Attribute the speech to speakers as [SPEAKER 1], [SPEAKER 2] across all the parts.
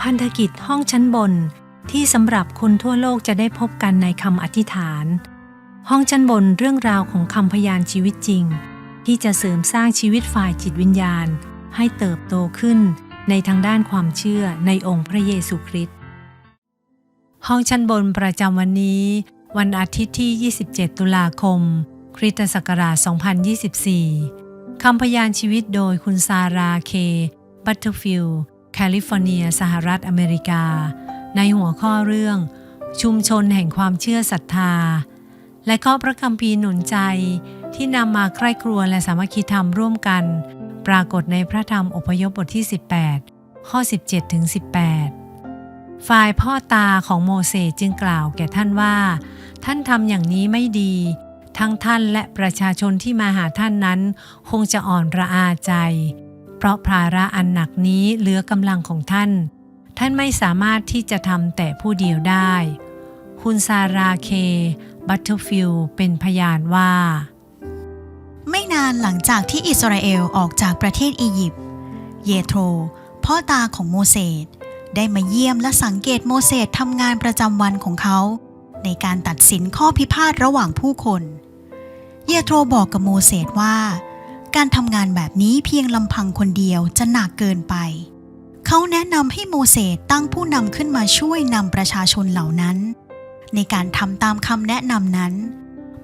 [SPEAKER 1] พันธกิจห้องชั้นบนที่สำหรับคนทั่วโลกจะได้พบกันในคำอธิษฐาน ห้องชั้นบนเรื่องราวของคำพยานชีวิตจริง ที่จะเสริมสร้างชีวิตฝ่ายจิตวิญญาณ ให้เติบโตขึ้นในทางด้านความเชื่อในองค์พระเยซูคริสต์ห้องชั้นบนประจำวันนี้ วันอาทิตย์ที่ 27 ตุลาคม คริสตศักราช 2024 คำพยานชีวิตโดยคุณซาราเค บัตเทอร์ฟิลด์ แคลิฟอร์เนีย สหรัฐอเมริกา ในหัวข้อเรื่อง ชุมชนแห่งความเชื่อศรัทธา และข้อพระคัมภีร์หนุนใจที่นำมาใคร่ครัวและสามัคคีธรรมร่วมกัน ปรากฏในพระธรรมอพยพบทที่ 18 ข้อ 17ถึง18 ฝ่ายพ่อตาของโมเสสจึงกล่าวแก่ท่านว่า ท่านทำอย่างนี้ไม่ดี ทั้งท่านและประชาชนที่มาหาท่านนั้น คงจะอ่อนระอาใจ เพราะภาระอันหนักนี้เหลือกำลังของท่าน ท่านไม่สามารถที่จะทำแต่ผู้เดียวได้คุณซาราเค บัตเทอร์ฟิลเป็นพยานว่า
[SPEAKER 2] ไม่นานหลังจากที่อิสราเอลออกจากประเทศอียิปต์ เยโทร พ่อตาของโมเสสได้มาเยี่ยมและสังเกตโมเสสทำงานประจำวันของเขา ในการตัดสินข้อพิพาทระหว่างผู้คน เยโทรบอกกับโมเสสว่า การทำงานแบบนี้เพียงลำพังคนเดียวจะหนักเกินไป เขาแนะนำให้โมเสสตั้งผู้นำขึ้นมาช่วยนำประชาชนเหล่านั้น ในการทำตามคำแนะนำนั้น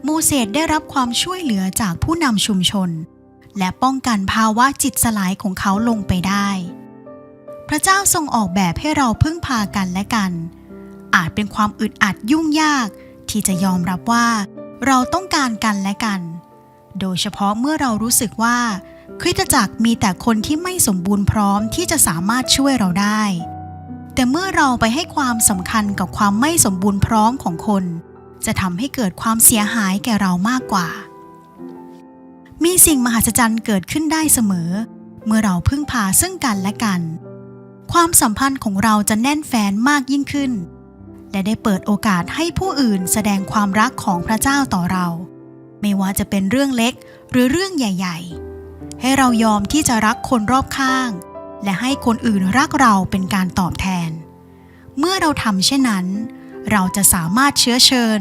[SPEAKER 2] โมเสสได้รับความช่วยเหลือจากผู้นำชุมชน และป้องกันภาวะจิตสลายของเขาลงไปได้ พระเจ้าทรงออกแบบให้เราพึ่งพากันและกัน อาจเป็นความอึดอัดยุ่งยากที่จะยอมรับว่า เราต้องการกันและกัน โดยเฉพาะเมื่อเรารู้สึกว่าคริสตจักรมีแต่คนที่ไม่สมบูรณ์พร้อมที่จะสามารถช่วยเราได้ แต่เมื่อเราไปให้ความสำคัญกับความไม่สมบูรณ์พร้อมของคน จะทำให้เกิดความเสียหายแก่เรามากกว่า มีสิ่งมหัศจรรย์เกิดขึ้นได้เสมอ เมื่อเราพึ่งพาซึ่งกันและกัน ความสัมพันธ์ของเราจะแน่นแฟนมากยิ่งขึ้น และได้เปิดโอกาสให้ผู้อื่นแสดงความรักของพระเจ้าต่อเรา ไม่ว่าจะเป็นเรื่องเล็กหรือเรื่องใหญ่ ๆ ให้เรายอมที่จะรักคนรอบข้าง และให้คนอื่นรักเราเป็นการตอบแทน เมื่อเราทำเช่นนั้น เราจะสามารถเชื้อเชิญ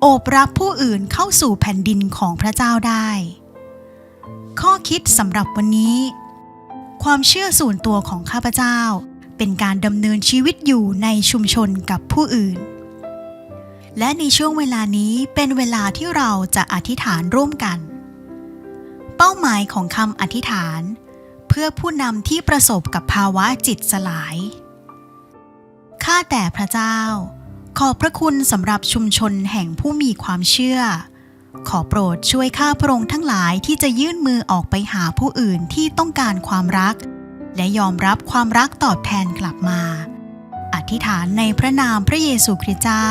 [SPEAKER 2] โอบรับผู้อื่นเข้าสู่แผ่นดินของพระเจ้าได้ ข้อคิดสำหรับวันนี้ ความเชื่อส่วนตัวของข้าพเจ้า เป็นการดำเนินชีวิตอยู่ในชุมชนกับผู้อื่น และในช่วงเวลานี้เป็นเวลาที่เราจะอธิษฐานร่วมกัน เป้าหมายของคำอธิษฐาน เพื่อผู้นำที่ประสบกับภาวะจิตสลาย ข้าแต่พระเจ้า ขอบพระคุณสำหรับชุมชนแห่งผู้มีความเชื่อ ขอโปรดช่วยข้าพระองค์ทั้งหลายที่จะยื่นมือออกไปหาผู้อื่นที่ต้องการความรัก และยอมรับความรักตอบแทนกลับมา อธิษฐานในพระนามพระเยซูคริสต์เจ้า